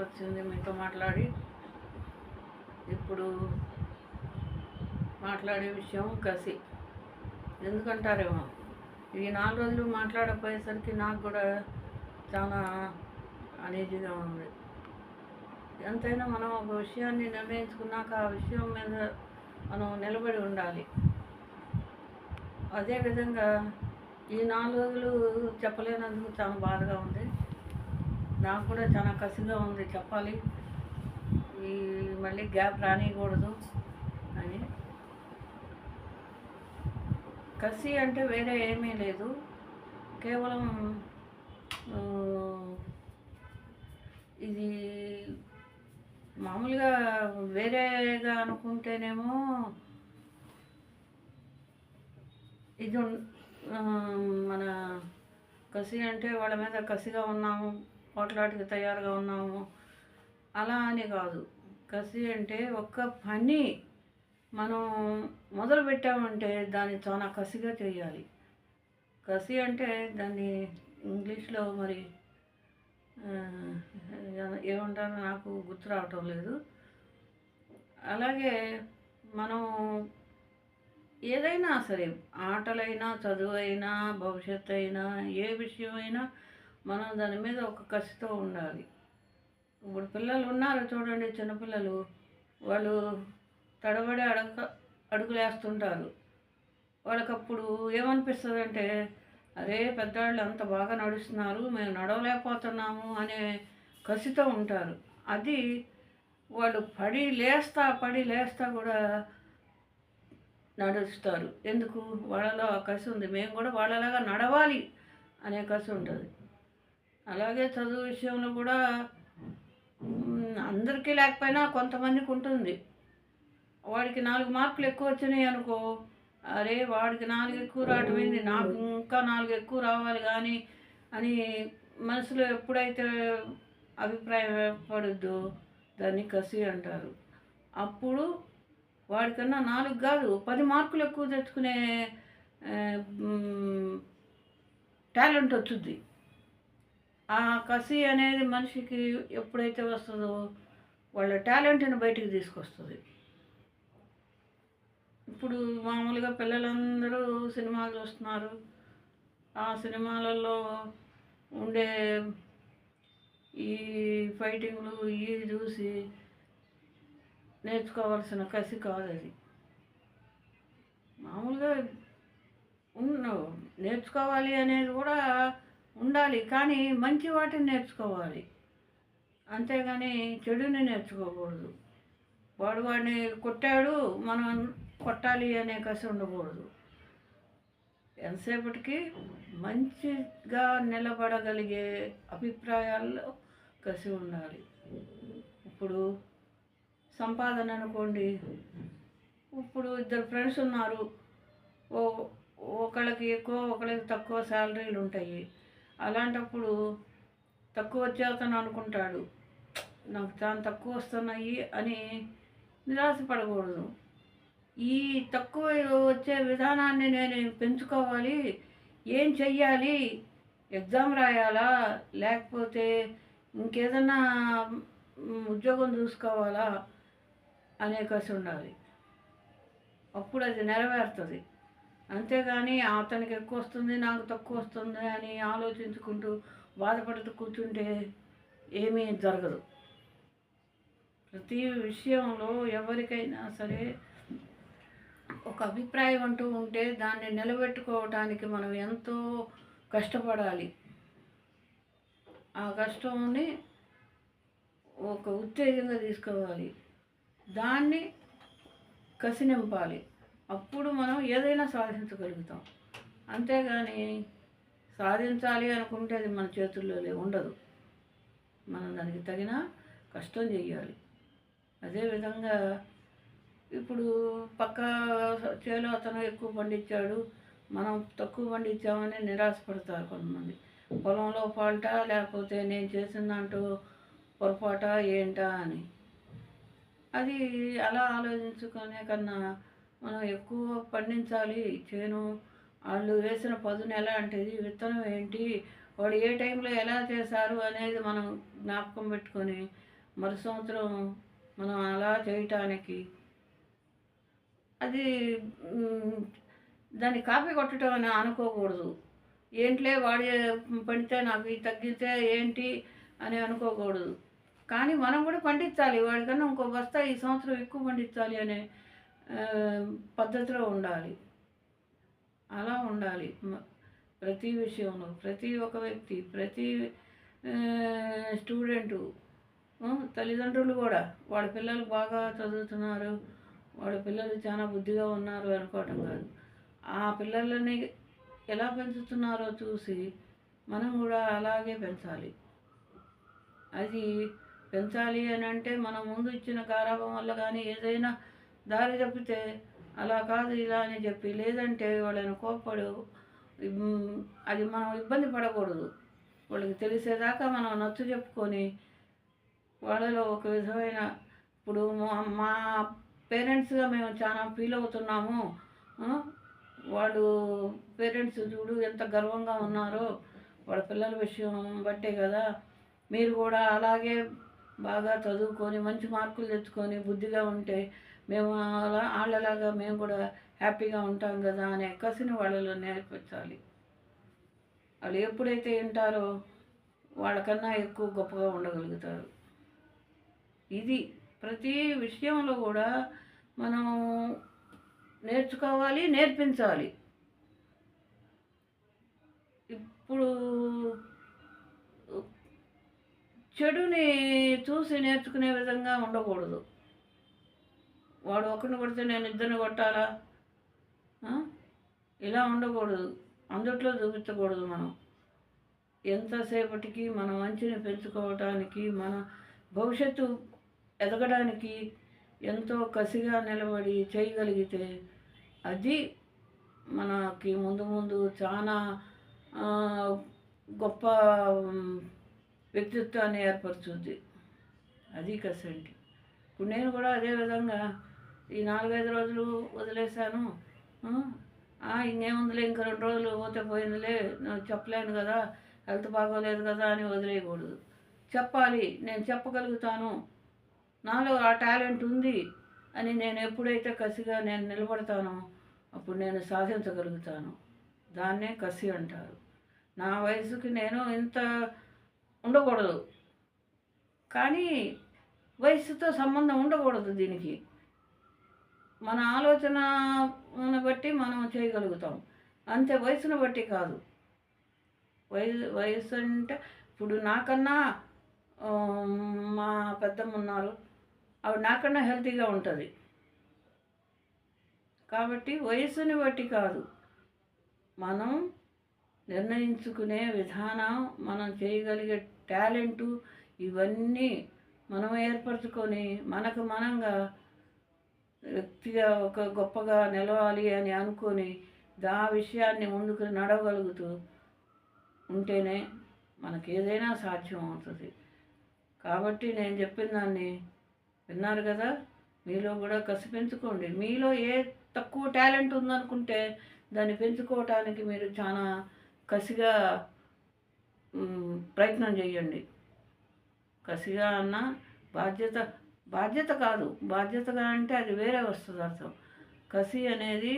వచ్చింది మీతో మాట్లాడి. ఇప్పుడు మాట్లాడే విషయం కసి. ఎందుకంటారేమో? ఈ నాలుగు రోజులు మాట్లాడకపోయేసరికి నాకు కూడా చాలా అనేజీగా ఉంది. ఎంతైనా మనం ఒక విషయాన్ని నిర్ణయించుకున్నాక ఆ విషయం మీద మనం నిలబడి ఉండాలి. అదేవిధంగా ఈ నాలుగు రోజులు చెప్పలేనందుకు చాలా బాధగా ఉంది. నాకు కూడా చాలా కసిగా ఉంది చెప్పాలి. ఈ మళ్ళీ గ్యాప్ రానియకూడదు అని. కసి అంటే వేరే ఏమీ లేదు. కేవలం ఇది మామూలుగా వేరేగా అనుకుంటేనేమో ఇది మన కసి అంటే వాళ్ళ మీద కసిగా ఉన్నాము. పోట్లాటికి తయారుగా ఉన్నాము. అలా అని కాదు. కసి అంటే ఒక్క పని మనం మొదలు పెట్టామంటే దాన్ని చాలా కసిగా చేయాలి. కసి అంటే దాన్ని ఇంగ్లీష్లో మరి ఏమంటారో నాకు గుర్తు రావటం లేదు. అలాగే మనం ఏదైనా సరే ఆటలైనా చదువైనా భవిష్యత్తు అయినా ఏ విషయమైనా మనం దాని మీద ఒక కసితో ఉండాలి. ఇప్పుడు పిల్లలు ఉన్నారు చూడండి చిన్నపిల్లలు వాళ్ళు తడబడి అడగ అడుగులేస్తుంటారు. వాళ్ళకప్పుడు ఏమనిపిస్తుంది అంటే అరే పెద్దవాళ్ళు అంత బాగా నడుస్తున్నారు మేము నడవలేకపోతున్నాము అనే కసితో ఉంటారు. అది వాళ్ళు పడి లేస్తా పడి లేస్తా కూడా నడుస్తారు. ఎందుకు? వాళ్ళలో ఆ కసి ఉంది. మేము కూడా వాళ్ళలాగా నడవాలి అనే కసి ఉంటుంది. అలాగే చదువు విషయంలో కూడా అందరికీ లేకపోయినా కొంతమందికి ఉంటుంది. వాడికి నాలుగు మార్కులు ఎక్కువ వచ్చినాయి అనుకో అరే వాడికి నాలుగు ఎక్కువ రావటం ఏంది? నాకు ఇంకా నాలుగు ఎక్కువ రావాలి కానీ అని మనసులో ఎప్పుడైతే అభిప్రాయం దాన్ని కసి అంటారు. అప్పుడు వాడికన్నా నాలుగు కాదు పది మార్కులు ఎక్కువ తెచ్చుకునే టాలెంట్ వచ్చుద్ది. ఆ కసి అనేది మనిషికి ఎప్పుడైతే వస్తుందో వాళ్ళ టాలెంట్ని బయటికి తీసుకొస్తుంది. ఇప్పుడు మామూలుగా పిల్లలందరూ సినిమాలు చూస్తున్నారు. ఆ సినిమాలలో ఉండే ఈ ఫైటింగ్లు ఇవి చూసి నేర్చుకోవాల్సిన కసి కాదు అది. మామూలుగా ఉన్న నేర్చుకోవాలి అనేది కూడా ఉండాలి కానీ మంచి వాటిని నేర్చుకోవాలి. అంతేగాని చెడుని నేర్చుకోకూడదు. వాడు వాడిని కొట్టాడు మనం కొట్టాలి అనే కసి ఉండకూడదు. ఎంతసేపటికి మంచిగా నిలబడగలిగే అభిప్రాయాల్లో కసి ఉండాలి. ఇప్పుడు సంపాదన అనుకోండి. ఇప్పుడు ఇద్దరు ఫ్రెండ్స్ ఉన్నారు. ఓ ఒకళ్ళకి ఎక్కువ ఒకళ్ళకి తక్కువ శాలరీలు ఉంటాయి అలాంటప్పుడు తక్కువ వచ్చేస్తాను అనుకుంటాడు. నాకు చాలా తక్కువ వస్తున్నాయి అని నిరాశపడకూడదు ఈ తక్కువ వచ్చే విధానాన్ని నేను పెంచుకోవాలి. ఏం చెయ్యాలి? ఎగ్జామ్ రాయాలా? లేకపోతే ఇంకేదన్నా ఉద్యోగం చూసుకోవాలా? అనే కసి ఉండాలి. అప్పుడు అది నెరవేరుతుంది. అంతేగాని అతనికి ఎక్కువ వస్తుంది నాకు తక్కువ వస్తుంది అని ఆలోచించుకుంటూ బాధపడుతూ కూర్చుంటే ఏమీ జరగదు. ప్రతి విషయంలో ఎవరికైనా సరే ఒక అభిప్రాయం అంటూ ఉంటే దాన్ని నిలబెట్టుకోవటానికి మనం ఎంతో కష్టపడాలి. ఆ కష్టంని ఒక ఉత్తేజంగా తీసుకోవాలి. దాన్ని కసి నింపాలి అప్పుడు మనం ఏదైనా సాధించగలుగుతాం. అంతేగాని సాధించాలి అనుకుంటే అది మన చేతుల్లో ఉండదు. మనం దానికి తగిన కష్టం చేయాలి అదేవిధంగా ఇప్పుడు పక్క చేలో అతను ఎక్కువ పండించాడు మనం తక్కువ పండించామని నిరాశపడతారు కొంతమంది. పొలంలో పాల్ట లేకపోతే నేను చేసిన దాంట్లో పొరపాట ఏంటా అని. అది అలా ఆలోచించుకునే కన్నా మనం ఎక్కువ పండించాలి చేను వాళ్ళు వేసిన పదును ఎలా అంటే విత్తనం ఏంటి వాడు ఏ టైంలో ఎలా చేశారు అనేది మనం జ్ఞాపకం పెట్టుకొని మరు సంవత్సరం మనం అలా చేయటానికి అది దాన్ని కాపీ కొట్టడం అని అనుకోకూడదు. ఏంట్లే వాడి పండితే నాకు ఇది తగ్గితే ఏంటి అని అనుకోకూడదు. కానీ మనం కూడా పండించాలి. వాడికన్నా ఇంకో బస్తా ఈ సంవత్సరం ఎక్కువ పండించాలి అనే పద్ధతిలో ఉండాలి. అలా ఉండాలి. ప్రతి విషయంలో ప్రతి ఒక్క వ్యక్తి ప్రతి స్టూడెంటు తల్లిదండ్రులు కూడా వాళ్ళ పిల్లలు బాగా చదువుతున్నారు వాళ్ళ పిల్లలు చాలా బుద్ధిగా ఉన్నారు అనుకోవటం కాదు. ఆ పిల్లలని ఎలా పెంచుతున్నారో చూసి మనం కూడా అలాగే పెంచాలి. అది పెంచాలి అని అంటే మనం ముందు ఇచ్చిన కారాభం వల్ల కానీ ఏదైనా దారి తప్పితే అలా కాదు ఇలా అని చెప్పి లేదంటే వాళ్ళని కోప్పడు. అది మనం ఇబ్బంది పడకూడదు. వాళ్ళకి తెలిసేదాకా మనం నచ్చు చెప్పుకొని వాళ్ళలో ఒక విధమైన ఇప్పుడు మా- మా పేరెంట్స్గా మేము చాలా ఫీల్ అవుతున్నాము. వాళ్ళు పేరెంట్స్ చూడు ఎంత గర్వంగా ఉన్నారో. వాళ్ళ పిల్లల విషయం బట్టే కదా. మీరు కూడా అలాగే బాగా చదువుకొని మంచి మార్కులు తెచ్చుకొని బుద్ధిగా ఉంటే మేము అలా వాళ్ళలాగా మేము కూడా హ్యాపీగా ఉంటాం కదా అనే కసిని వాళ్ళలో నేర్పించాలి. వాళ్ళు ఎప్పుడైతే వింటారో వాళ్ళకన్నా ఎక్కువ గొప్పగా ఉండగలుగుతారు. ఇది ప్రతి విషయంలో కూడా మనం నేర్చుకోవాలి నేర్పించాలి. ఇప్పుడు చెడుని చూసి నేర్చుకునే విధంగా ఉండకూడదు. వాడు ఒకరిని కొడితే నేను ఇద్దరిని కొట్టాలా? ఇలా ఉండకూడదు. అందుట్లో చూపించకూడదు మనం. ఎంతసేపటికి మన మంచిని పెంచుకోవటానికి మన భవిష్యత్తు ఎదగడానికి ఎంతో కసిగా నిలబడి చేయగలిగితే అది మనకి ముందు ముందు చాలా గొప్ప వ్యక్తిత్వాన్ని ఏర్పరుచుద్ది. అది కసండి ఇప్పుడు నేను కూడా అదే విధంగా ఈ నాలుగైదు రోజులు వదిలేశాను. ఇంకేముందిలే ఇంక రెండు రోజులు పోతే పోయిందిలే నేను చెప్పలేను కదా హెల్త్ బాగోలేదు కదా అని వదిలేయకూడదు. చెప్పాలి నేను చెప్పగలుగుతాను. నాలో ఆ టాలెంట్ ఉంది అని నేను ఎప్పుడైతే కసిగా నేను నిలబడతానో అప్పుడు నేను సాధించగలుగుతాను. దాన్నే కసి అంటారు. నా వయసుకి నేను ఇంత ఉండకూడదు. కానీ వయసుతో సంబంధం ఉండకూడదు దీనికి. మన ఆలోచనను బట్టి మనం చేయగలుగుతాం. అంతే వయసును బట్టి కాదు. వయసు వయసు అంటే ఇప్పుడు నాకన్నా మా పెద్దమ్మ ఉన్నారు. ఆవిడ నాకన్నా హెల్తీగా ఉంటుంది. కాబట్టి వయసుని బట్టి కాదు. మనం నిర్ణయించుకునే విధానం మనం చేయగలిగే టాలెంటు ఇవన్నీ మనం ఏర్పరచుకొని మనకు మనంగా వ్యక్తిగా ఒక గొప్పగా నిలవాలి అని అనుకొని దా విషయాన్ని ముందుకు నడవగలుగుతూ ఉంటేనే మనకి ఏదైనా సాధ్యం అవుతుంది. కాబట్టి నేను చెప్పిన దాన్ని విన్నారు కదా? మీలో కూడా కసి పెంచుకోండి. మీలో ఏ తక్కువ టాలెంట్ ఉందనుకుంటే దాన్ని పెంచుకోవటానికి మీరు చాలా కసిగా ప్రయత్నం చేయండి. కసిగా అన్న బాధ్యత బాధ్యత కాదు. బాధ్యతగా అంటే అది వేరే వస్తుంది అర్థం. కసి అనేది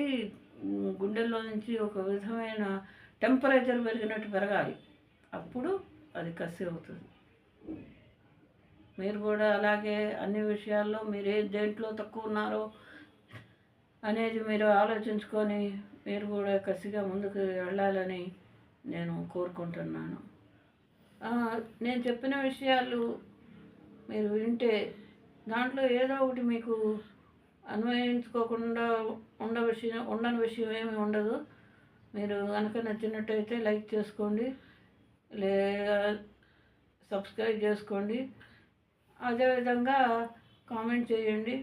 గుండెల్లో నుంచి ఒక విధమైన టెంపరేచర్ పెరిగినట్టు పెరగాలి. అప్పుడు అది కసి అవుతుంది. మీరు కూడా అలాగే అన్ని విషయాల్లో మీరు ఏ దేంట్లో తక్కువ ఉన్నారో అనేది మీరు ఆలోచించుకొని మీరు కూడా కసిగా ముందుకు వెళ్ళాలని నేను కోరుకుంటున్నాను. నేను చెప్పిన విషయాలు మీరు వింటే దాంట్లో ఏదో ఒకటి మీకు అన్వయించుకోకుండా ఉండ విషయం ఉండని విషయం ఏమి ఉండదు. మీరు కనుక నచ్చినట్టయితే లైక్ చేసుకోండి లేదా సబ్స్క్రైబ్ చేసుకోండి. అదేవిధంగా కామెంట్ చేయండి.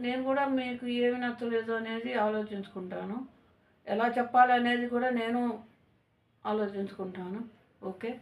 నేను కూడా మీకు ఏమి నచ్చలేదు అనేది ఆలోచించుకుంటాను. ఎలా చెప్పాలనేది కూడా నేను ఆలోచించుకుంటాను. ఓకే?